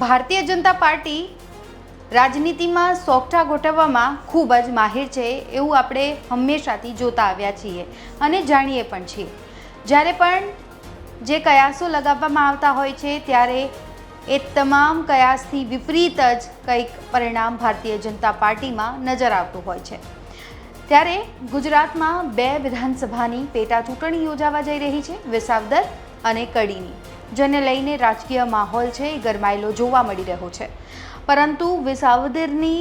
Bharatiya Janata party રાજનીતિમાં સોગઠા ગોઠવવામાં ખૂબ જ માહિર છે એવું આપણે હંમેશાથી જોતા આવ્યા છીએ અને જાણીએ પણ છીએ. જ્યારે પણ જે કયાસો લગાવવામાં આવતા હોય છે ત્યારે એ તમામ કયાસથી વિપરીત જ કંઈક પરિણામ ભારતીય જનતા પાર્ટીમાં નજર આવતું હોય છે. ત્યારે ગુજરાતમાં બે વિધાનસભાની પેટા ચૂંટણી યોજાવા જઈ રહી છે, વિસાવદર અને કડીની. જેને લઈને રાજકીય માહોલ છે એ ગરમાયેલો જોવા મળી રહ્યો છે. પરંતુ વિસાવદરની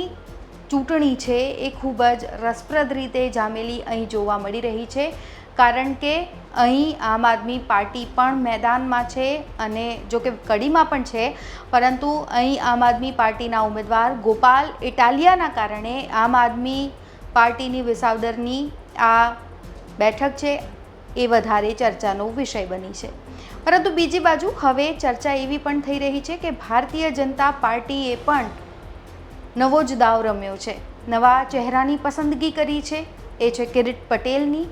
ચૂંટણી છે એ ખૂબ જ રસપ્રદ રીતે જામેલી અહીં જોવા મળી રહી છે. કારણ કે અહીં આમ આદમી પાર્ટી પણ મેદાનમાં છે અને જો કે કડીમાં પણ છે, પરંતુ અહીં આમ આદમી પાર્ટીના ઉમેદવાર ગોપાલ ઇટાલિયાના કારણે આમ આદમી પાર્ટીની વિસાવદરની આ બેઠક છે. એ વધારે ચર્ચાનો વિષય બની છે. પરંતુ બીજી બાજુ હવે ચર્ચા એવી પણ થઈ રહી છે કે ભારતીય જનતા પાર્ટીએ પણ નવો જ દાવ રમ્યો છે. નવા ચહેરાની પસંદગી કરી છે. એ છે કિરીટ પટેલની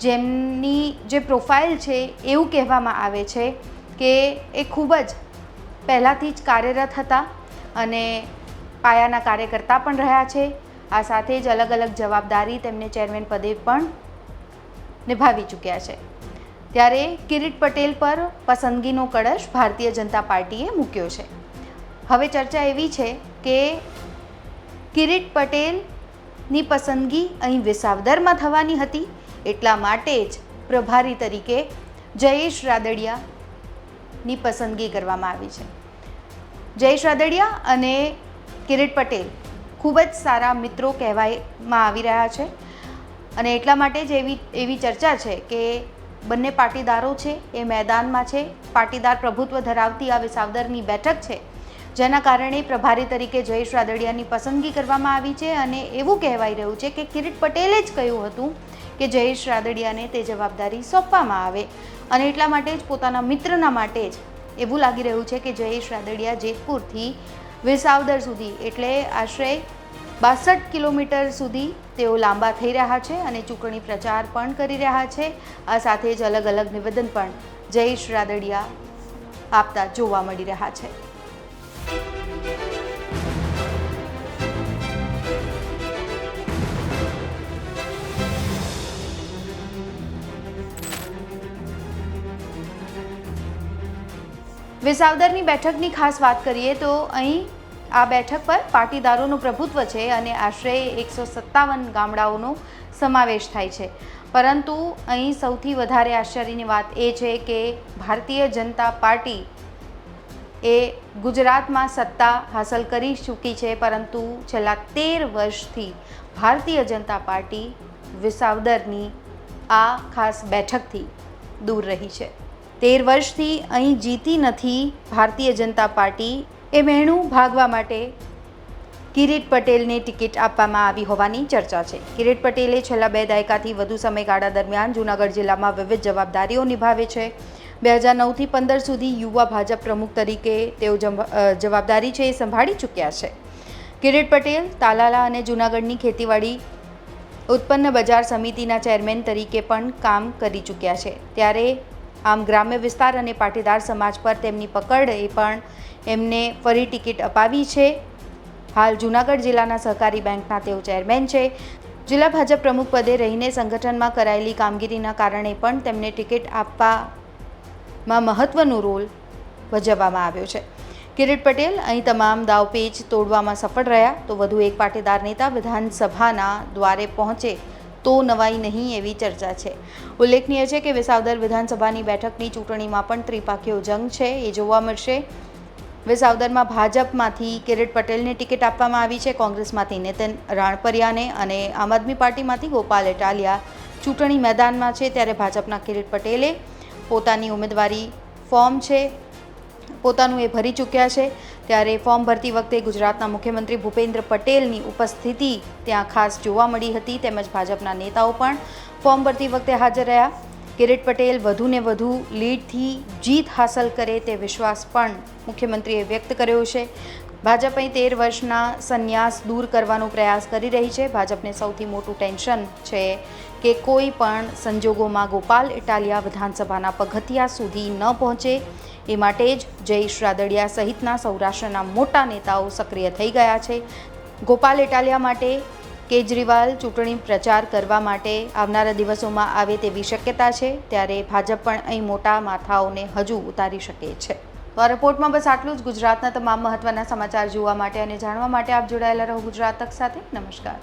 જેમની જે પ્રોફાઇલ છે એવું કહેવામાં આવે છે કે એ ખૂબ જ પહેલાંથી જ કાર્યરત હતા અને પાયાના કાર્યકર્તા પણ રહ્યા છે. આ સાથે જ અલગ અલગ જવાબદારી તેમને ચેરમેન પદે પણ નિભાવી ચૂક્યા છે. ત્યારે કિરીટ પટેલ પર પસંદગીનો કળશ ભારતીય જનતા પાર્ટીએ મૂક્યો છે. હવે ચર્ચા એવી છે કે કિરીટ પટેલની પસંદગી અહીં વિસાવદરમાં થવાની હતી, એટલા માટે જ પ્રભારી તરીકે જયેશ રાદડિયાની પસંદગી કરવામાં આવી છે. જયેશ રાદડિયા અને કિરીટ પટેલ ખૂબ જ સારા મિત્રો કહેવામાં આવી રહ્યા છે. અને એટલા માટે જ એવી એવી ચર્ચા છે કે બંને પાટીદારો છે, એ મેદાનમાં છે, પાટીદાર પ્રભુત્વ ધરાવતી આ વિસાવદરની બેઠક છે, જેના કારણે પ્રભારી તરીકે જયેશ રાદડિયાની પસંદગી કરવામાં આવી છે અને એવું કહેવાઈ રહ્યું છે કે કિરીટ પટેલે જ કહ્યું હતું કે જયેશ રાદડિયાને તે જવાબદારી સોંપવામાં આવે અને એટલા માટે જ પોતાના મિત્રના માટે જ એવું લાગી રહ્યું છે કે જયેશ રાદડિયા જેતપુરથી વિસાવદર સુધી, એટલે આશરે બાસઠ કિલોમીટર સુધી તેઓ લાંબા થઈ રહ્યા છે અને ચૂંટણી પ્રચાર પણ કરી રહ્યા છે. આ સાથે જ અલગ અલગ નિવેદન પણ જયેશ રાદડિયા આપતા જોવા મળી રહ્યા છે. વિસાવદરની બેઠકની ખાસ વાત કરીએ તો અહીં આ બેઠક પર પાટીદારોનું પ્રભુત્વ છે અને આશરે એકસો સત્તાવન ગામડાઓનો સમાવેશ થાય છે. પરંતુ અહીં સૌથી વધારે આશ્ચર્યની વાત એ છે કે ભારતીય જનતા પાર્ટી એ ગુજરાતમાં સત્તા હાંસલ કરી ચૂકી છે, પરંતુ છેલ્લા તેર વર્ષથી ભારતીય જનતા પાર્ટી વિસાવદરની આ ખાસ બેઠકથી દૂર રહી છે. તેર વર્ષથી અહીં જીતી નથી ભારતીય જનતા પાર્ટી એ વહેણું ભાગવા માટે કિરીટ પટેલને ટિકિટ આપવામાં આવી હોવાની ચર્ચા છે. કિરીટ પટેલે છેલ્લા બે દાયકાથી વધુ સમયગાળા દરમિયાન જૂનાગઢ જિલ્લામાં વિવિધ જવાબદારીઓ નિભાવે છે. બે હજાર નવથી પંદર સુધી યુવા ભાજપ પ્રમુખ તરીકે તેઓ જવાબદારી છે એ સંભાળી ચૂક્યા છે. કિરીટ પટેલ તાલાલા અને જૂનાગઢની ખેતીવાડી ઉત્પન્ન બજાર સમિતિના ચેરમેન તરીકે પણ કામ કરી ચૂક્યા છે. ત્યારે આમ ગ્રામ્ય વિસ્તાર અને પાટીદાર સમાજ પર તેમની પકડ એ પણ એમને ફરી ટિકિટ અપાવી છે. હાલ જૂનાગઢ જિલ્લાના સહકારી બેંકના તેઓ ચેરમેન છે. જિલ્લા ભાજપ પ્રમુખ પદે રહીને સંગઠનમાં કરાયેલી કામગીરીના કારણે પણ તેમને ટિકિટ આપવામાં મહત્વનો રોલ ભજવવામાં આવ્યો છે. કિરીટ પટેલ અહીં તમામ દાવપેચ તોડવામાં સફળ રહ્યા, તો વધુ એક પાટીદાર નેતા વિધાનસભાના દ્વારે પહોંચે તો નવાઈ નહીં એવી ચર્ચા છે. ઉલ્લેખનીય છે કે વિસાવદર વિધાનસભાની બેઠકની ચૂંટણીમાં પણ ત્રિપાખીઓ જંગ છે, એ જોવા મળશે. વિસાવદરમાં ભાજપમાંથી કિરીટ પટેલને ટિકિટ આપવામાં આવી છે. કોંગ્રેસમાંથી નીતિન રાણપરિયાને અને આમ આદમી પાર્ટીમાંથી ગોપાલ એટાલિયા ચૂંટણી મેદાનમાં છે. ત્યારે ભાજપના કિરીટ પટેલે પોતાની ઉમેદવારી ફોર્મ છે, પોતાનું એ ભરી ચૂક્યા છે. ત્યારે ફોર્મ ભરતી વખતે ગુજરાતના મુખ્યમંત્રી ભૂપેન્દ્ર પટેલની ઉપસ્થિતિ ત્યાં ખાસ જોવા મળી હતી. તેમજ ભાજપના નેતાઓ પણ ફોર્મ ભરતી વખતે હાજર રહ્યા. કિરીટ પટેલ વધુને વધુ લીડથી જીત હાંસલ કરે તે વિશ્વાસ પણ મુખ્યમંત્રીએ વ્યક્ત કર્યો છે. ભાજપ અહીં તેર વર્ષના સંન્યાસ દૂર કરવાનો પ્રયાસ કરી રહી છે. ભાજપને સૌથી મોટું ટેન્શન છે કે કોઈ પણ સંજોગોમાં ગોપાલ ઇટાલિયા વિધાનસભાના પગથિયા સુધી ન પહોંચે. એ માટે જ જયેશ રાદડિયા સહિતના સૌરાષ્ટ્રના મોટા નેતાઓ સક્રિય થઈ ગયા છે. ગોપાલ ઇટાલિયા માટે કેજરીવાલ ચૂંટણી પ્રચાર કરવા માટે આવનારા દિવસોમાં આવે તેવી શક્યતા છે, ત્યારે ભાજપ પણ અહીં મોટા માથાઓને હજુ ઉતારી શકે છે. તો રિપોર્ટમાં બસ આટલું જ. ગુજરાતના તમામ મહત્વના સમાચાર જોવા માટે અને જાણવા માટે આપ જોડાયેલા રહો ગુજરાત તક સાથે. નમસ્કાર.